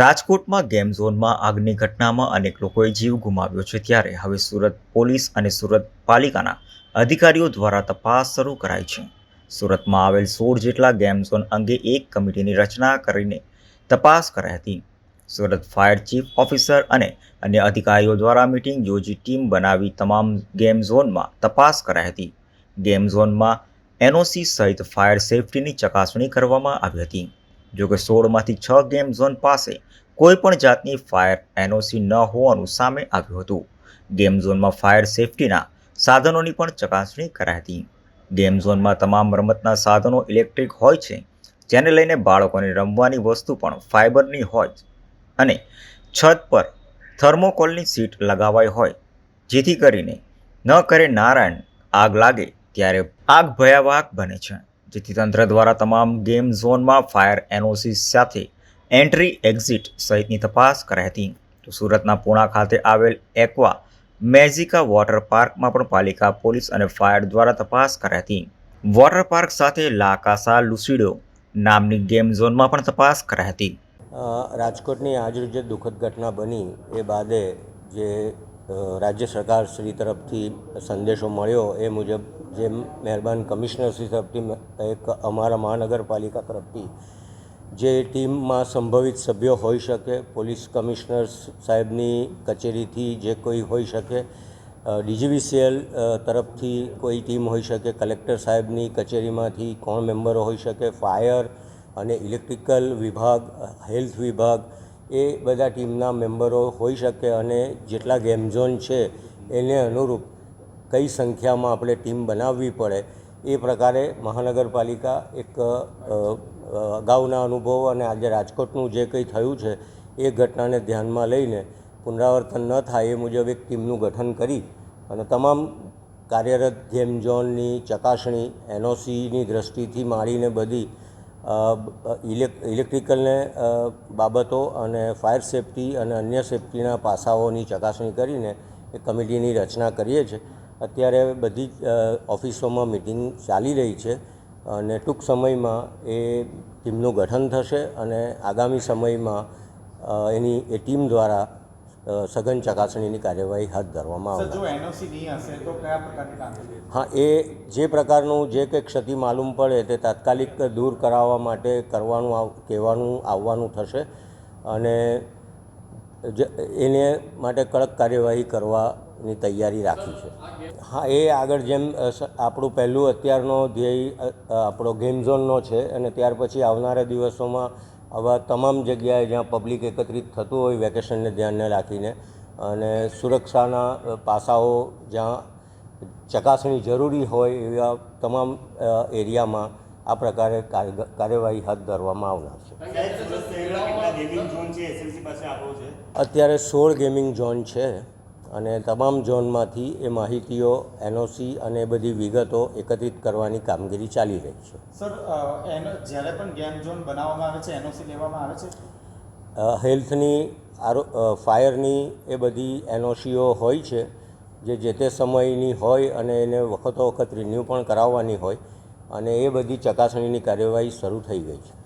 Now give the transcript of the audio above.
રાજકોટમાં ગેમ ઝોનમાં આગની ઘટનામાં અનેક લોકોએ જીવ ગુમાવ્યો છે ત્યારે હવે સુરત પોલીસ અને સુરત પાલિકાના અધિકારીઓ દ્વારા તપાસ શરૂ કરાઈ છે. સુરતમાં આવેલ સોળ જેટલા ગેમ ઝોન અંગે એક કમિટીની રચના કરીને તપાસ કરાઈ હતી. સુરત ફાયર ચીફ ઓફિસર અને અન્ય અધિકારીઓ દ્વારા મિટિંગ યોજી ટીમ બનાવી તમામ ગેમ ઝોનમાં તપાસ કરાઈ હતી. ગેમ ઝોનમાં એનઓસી સહિત ફાયર સેફટીની ચકાસણી કરવામાં આવી હતી. જોકે સોળમાંથી છ ગેમ ઝોન પાસે કોઈપણ જાતની ફાયર એનઓસી ન હોવાનું સામે આવ્યું હતું. ગેમ ઝોનમાં ફાયર સેફટીના સાધનોની પણ ચકાસણી કરાઈ હતી. ગેમ ઝોનમાં તમામ રમતના સાધનો ઇલેક્ટ્રિક હોય છે, જેને લઈને બાળકોને રમવાની વસ્તુ પણ ફાઇબરની હોય અને છત પર થર્મોકોલની સીટ લગાવાઈ હોય, જેથી કરીને ન કરે નારાયણ આગ લાગે ત્યારે આગ ભયાવહ બને છે. જેથી તંત્ર દ્વારા તમામ ગેમ ઝોનમાં ફાયર એનઓસી સાથે એન્ટ્રી, એક્ઝિટ સહિતની તપાસ કરાઈ હતી. તો સુરતના પૂણા ખાતે આવેલ એક્વા મેઝિકા વોટર પાર્કમાં પણ પાલિકા, પોલીસ અને ફાયર દ્વારા તપાસ કરાઈ હતી. વોટર પાર્ક સાથે લાકાસા લુસીડો નામની ગેમ ઝોનમાં પણ તપાસ કરાઈ હતી. રાજકોટની આજરોજ જે દુઃખદ ઘટના બની, એ બાદે જે રાજ્ય સરકાર શ્રી તરફથી સંદેશો મળ્યો એ મુજબ જે મહેરબાન કમિશનર શ્રી તરફથી એક અમારા મહાનગરપાલિકા તરફથી જે ટીમમાં સંભવિત સભ્યો હોઈ શકે, પોલીસ કમિશનર સાહેબની કચેરીથી જે કોઈ હોઈ શકે ડીજીવીસીએલ તરફથી કોઈ ટીમ હોઈ શકે, કલેક્ટર સાહેબની કચેરીમાંથી કોણ મેમ્બરો હોઈ શકે, ફાયર અને ઇલેક્ટ્રિકલ વિભાગ, હેલ્થ વિભાગ એ બધા ટીમના મેમ્બરો હોઈ શકે અને જેટલા ગેમ ઝોન છે, એને અનુરૂપ કઈ સંખ્યામાં આપણે ટીમ બનાવવી પડે, એ પ્રકારે મહાનગરપાલિકા એક અગાઉના અનુભવ અને આજે રાજકોટનું જે કંઈ થયું છે, એ ઘટનાને ધ્યાનમાં લઈને પુનરાવર્તન ન થાય એ મુજબ એક ટીમનું ગઠન કરી અને તમામ કાર્યરત ગેમ ઝોનની ચકાસણી એનઓસીની દ્રષ્ટિથી માંડીને બધી ઇલેક્ટ્રિકલને બાબતો અને ફાયર સેફટી અને અન્ય સેફટીના પાસાઓની ચકાસણી કરીને એ કમિટીની રચના કરીએ છીએ. અત્યારે બધી જ ઓફિસોમાં મિટિંગ ચાલી રહી છે અને ટૂંક સમયમાં એ ટીમનું ગઠન થશે અને આગામી સમયમાં એની, એ ટીમ દ્વારા સઘન ચકાસણીની કાર્યવાહી હાથ ધરવામાં આવશે હા એ જે પ્રકારનું જે કંઈ ક્ષતિ માલુમ પડે તે તાત્કાલિક દૂર કરાવવા માટે કરવાનું કહેવાનું આવવાનું થશે અને એને માટે કડક કાર્યવાહી કરવાની તૈયારી રાખી છે. હા એ આગળ જેમ આપણું પહેલું અત્યારનો ધ્યેય આપણો ગેમ ઝોનનો છે અને ત્યાર પછી આવનારા દિવસોમાં આવા તમામ જગ્યાએ જ્યાં પબ્લિક એકત્રિત થતું હોય વેકેશનને ધ્યાને રાખીને અને સુરક્ષાના પાસાઓ જ્યાં ચકાસણી જરૂરી હોય એવા તમામ એરિયામાં આ પ્રકારે કાર્ય- કાર્યવાહી હાથ ધરવામાં આવનાર છે. અત્યારે સોળ ગેમિંગ ઝોન છે. અને તમામ ઝોનમાંથી એ માહિતીઓ એનઓસી અને એ બધી વિગતો એકત્રિત કરવાની કામગીરી ચાલી રહી છે. સર જ્યારે પણ ગેમ ઝોન બનાવવામાં આવે છે એનઓસી લેવામાં આવે છે? હેલ્થની આરો ફાયરની એ બધી એનઓસીઓ હોય છે જે જે તે સમયની હોય અને એને વખતો વખત રિન્યૂ પણ કરાવવાની હોય અને એ બધી ચકાસણીની કાર્યવાહી શરૂ થઈ ગઈ છે.